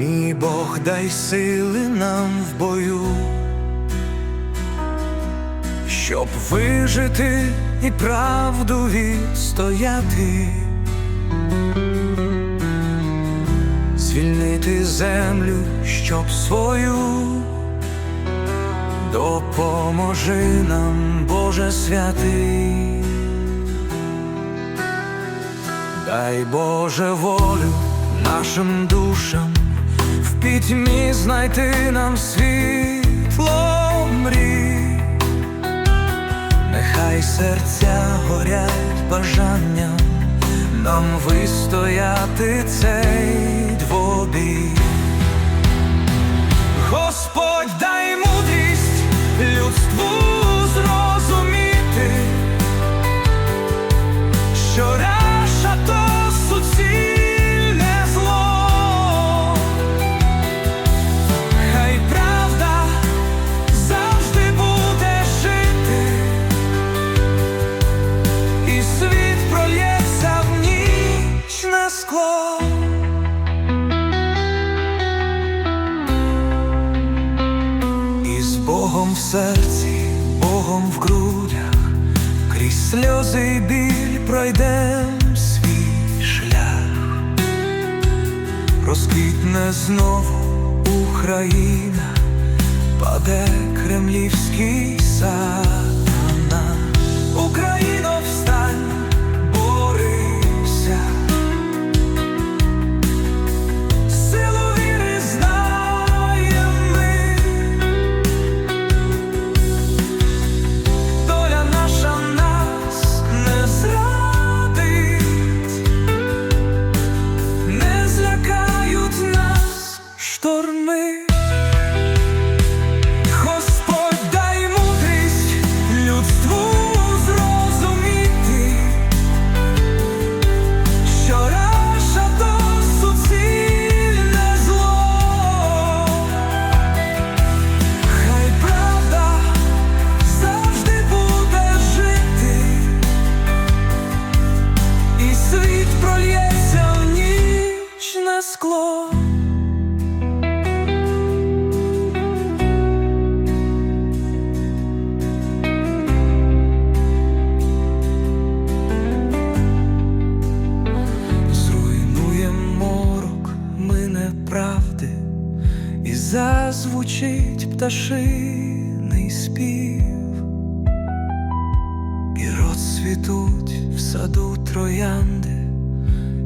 Мій Бог дай сили нам в бою, щоб вижити і правду відстояти, звільнити землю, щоб свою допоможи нам, Боже святий. Дай Боже волю нашим душам пітьмі знайти нам світло мрій, нехай серця горять бажанням нам вистояти цей двобій. Богом в серці, Богом в грудях, крізь сльози й біль пройдем свій шлях, розквітне знову Україна, паде кремлівський сатана. шторми. і зазвучить пташиний спів, і розцвітуть в саду троянди,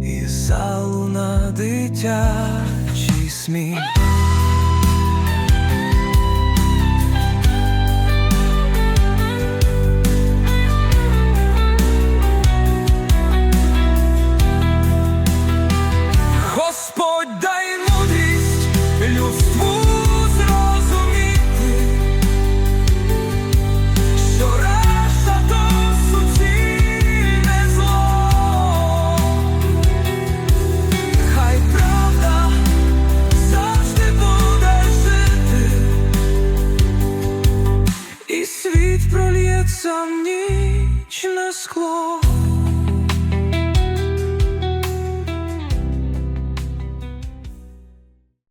і залуна дитячий сміх.